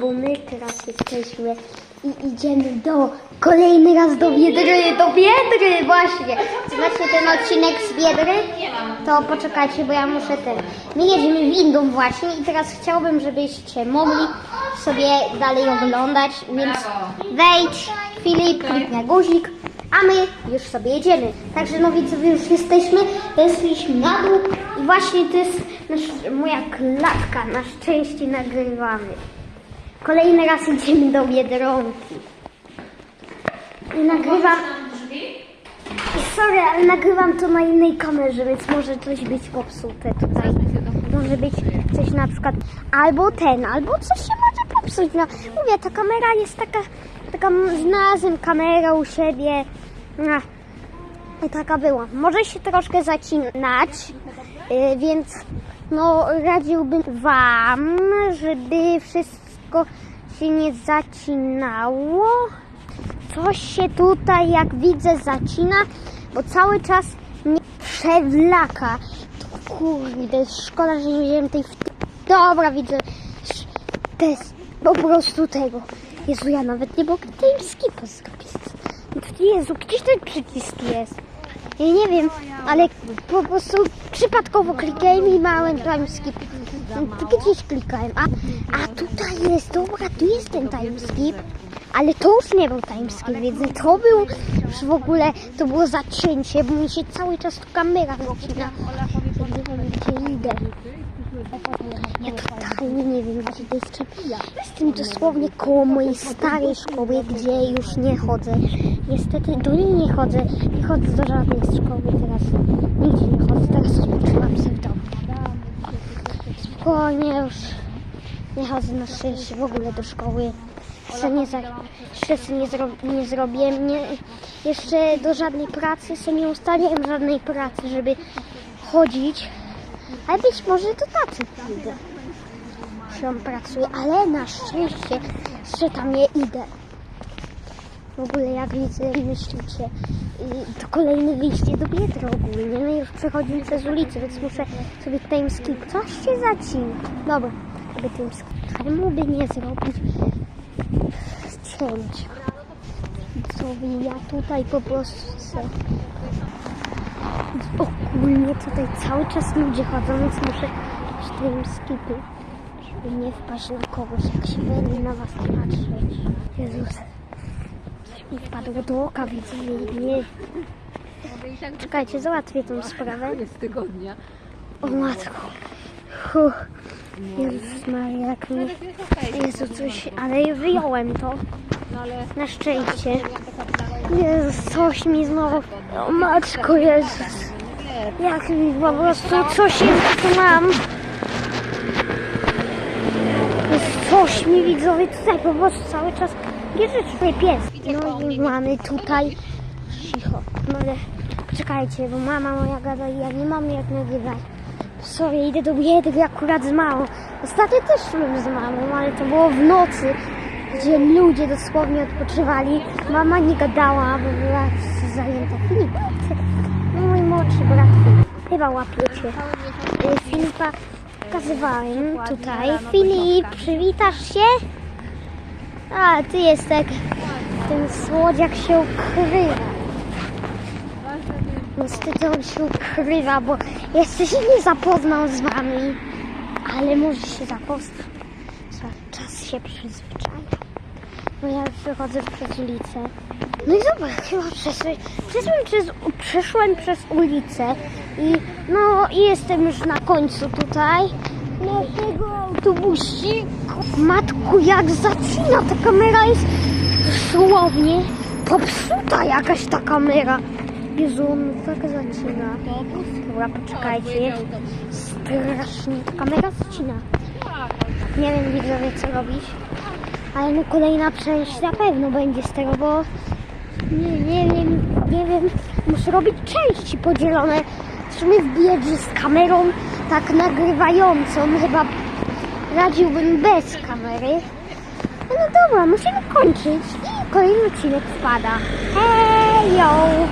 Bo my teraz jesteśmy i idziemy do, kolejny raz do Biedry, do Biedry właśnie. Znacie ten odcinek z Biedry? To poczekajcie, bo ja muszę ten. My jedziemy windą właśnie i teraz chciałbym, żebyście mogli sobie dalej oglądać, więc wejdź, Filip, kliknę guzik, a my już sobie jedziemy. Także no widzowie, już jesteśmy, weszliśmy na dół i właśnie to jest nasz, moja klatka, na szczęście nagrywamy. Kolejny raz idziemy do Biedronki. I nagrywam... Sorry, ale nagrywam to na innej kamerze, więc może coś być popsute tutaj. Może być coś na przykład albo ten, albo coś się może popsuć. No, mówię, ta kamera jest taka, taka znalazłem kamerę u siebie. No, i taka była. Może się troszkę zacinać, y, więc no radziłbym Wam, żeby wszystko się nie zacinało. Coś się tutaj, jak widzę, zacina, bo cały czas mnie przewlaka. Kurde, szkoda, że nie wziąłem tej... Dobra, widzę. To jest po prostu tego. Jezu, ja nawet nie mogę tej skipa zrobić. Jezu, gdzieś ten przycisk jest. Ja nie wiem, ale po prostu przypadkowo klikałem i małem timeskip. Gdzieś klikałem, a, a tutaj jest, dobra, tu jest ten timeskip, ale to już nie był timeskip, więc to był już w ogóle, to było zacięcie, bo mi się cały czas tu kamera zacina. Nie wiem, gdzie idę. Ja totalnie nie wiem, gdzie to jest. Jestem dosłownie koło mojej starej szkoły, gdzie już nie chodzę. Niestety do niej nie chodzę. Nie chodzę do żadnej szkoły teraz. Nigdzie nie chodzę. Teraz rozpoczynam się w domu. Spokojnie już nie chodzę na szczęście w ogóle do szkoły. Jeszcze nie, za, jeszcze nie, zro, nie zrobiłem. Nie, jeszcze do żadnej pracy sobie nie ustaliłem żadnej pracy, żeby chodzić. Ale być może do tacy pójdę. Że pracuję, ale na szczęście jeszcze tam nie idę. W ogóle jak widzę, myślicie, y, to kolejne wyjście do Biedry ogólnie. No i już przechodzimy przez ulicę, więc muszę sobie time skip. Coś się zacina. Dobra, sobie time skip. Czemu by nie zrobić cięcia? Widzowie, ja tutaj po prostu chcę ogólnie tutaj cały czas ludzie chodzą, więc muszę robić time skipy, żeby nie wpaść na kogoś, jak się będę na was patrzeć. Jezus, mi wpadło do oka, widzę, nie, nie. Czekajcie, załatwię tą sprawę. z tygodnia. O matko. Huh. Jezus Maria, jak mi... Jezu, coś... Ale wyjąłem to. No Na szczęście. Jezus, coś mi znowu... O matko, Jezus. Jak mi po prostu coś jest, co mam. Jest coś mi widzowie tutaj po prostu cały czas bierze swój pies. No i mamy tutaj... Cicho. No ale poczekajcie, bo mama moja gada i ja nie mam jak nagrywać. Sorry, idę do biedy akurat z mamą. Ostatnio też szłem z mamą, ale to było w nocy, gdzie ludzie dosłownie odpoczywali. Mama nie gadała, bo była zajęta. Filip, ty- no mój młodszy brat. Chyba łapiecie. Filipa pokazywałem tutaj. Filip, przywitasz się? A, ty jest tak, ten słodziak się ukrywa. Niestety on się ukrywa, bo jeszcze się nie zapoznał z wami. Ale może się zapozna. Za- Czas się przyzwyczaja. No ja wychodzę przez ulicę. No i zobacz, chyba przeszłem, przeszłem, przez, przeszłem przez ulicę i no i jestem już na końcu tutaj. No tego autobusiku. Matku, jak zacina ta kamera jest dosłownie popsuta jakaś ta kamera. Jezu, on tak zacina. Dobra, poczekajcie. Strasznie ta kamera zacina. Nie wiem widzowie co robić. Ale no kolejna część na pewno będzie z tego, bo nie, nie wiem, nie wiem. Muszę robić części podzielone. W sumie w biedzie z kamerą tak nagrywającą. Chyba radziłbym bez kamery. No dobra, musimy kończyć i kolejny odcinek wpada. Hejo!